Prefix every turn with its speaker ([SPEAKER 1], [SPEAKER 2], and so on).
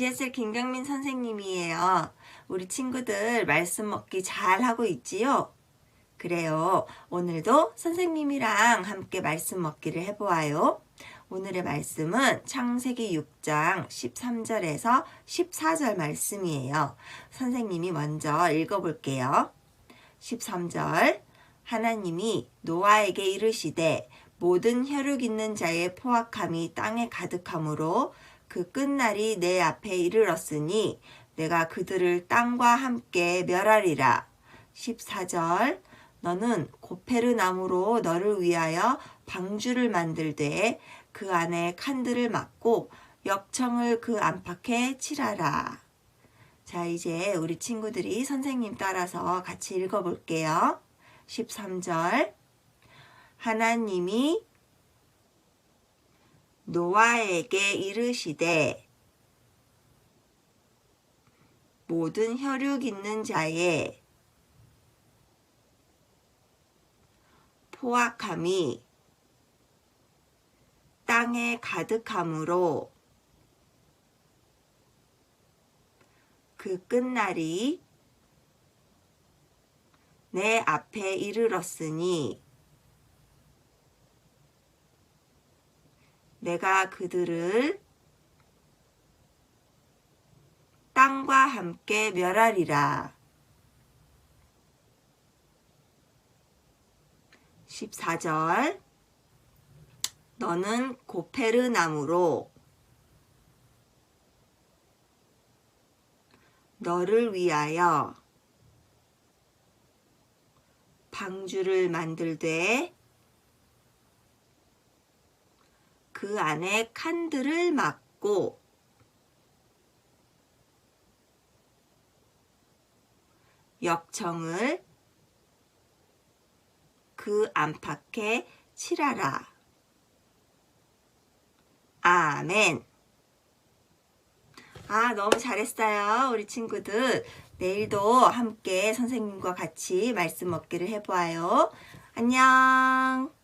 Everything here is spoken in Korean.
[SPEAKER 1] 햇살 김경민 선생님이에요. 우리 친구들 말씀 먹기 잘 하고 있지요? 그래요. 오늘도 선생님이랑 함께 말씀 먹기를 해보아요. 오늘의 말씀은 창세기 6장 13절에서 14절 말씀이에요. 선생님이 먼저 읽어볼게요. 13절 하나님이 노아에게 이르시되 모든 혈육 있는 자의 포악함이 땅에 가득하므로 그 끝날이 내 앞에 이르렀으니 내가 그들을 땅과 함께 멸하리라. 14절 너는 고페르 나무로 너를 위하여 방주를 만들되 그 안에 칸들을 막고 역청을 그 안팎에 칠하라. 자, 이제 우리 친구들이 선생님 따라서 같이 읽어볼게요. 13절. 하나님이 노아에게 이르시되 모든 혈육 있는 자의 포악함이 땅에 가득하므로 그 끝날이 내 앞에 이르렀으니 내가 그들을 땅과 함께 멸하리라. 14절 너는 고페르 나무로 너를 위하여 방주를 만들되 그 안에 칸들을 막고 역청을 그 안팎에 칠하라. 아멘. 아, 너무 잘했어요. 우리 친구들. 내일도 함께 선생님과 같이 말씀 먹기를 해보아요. 안녕.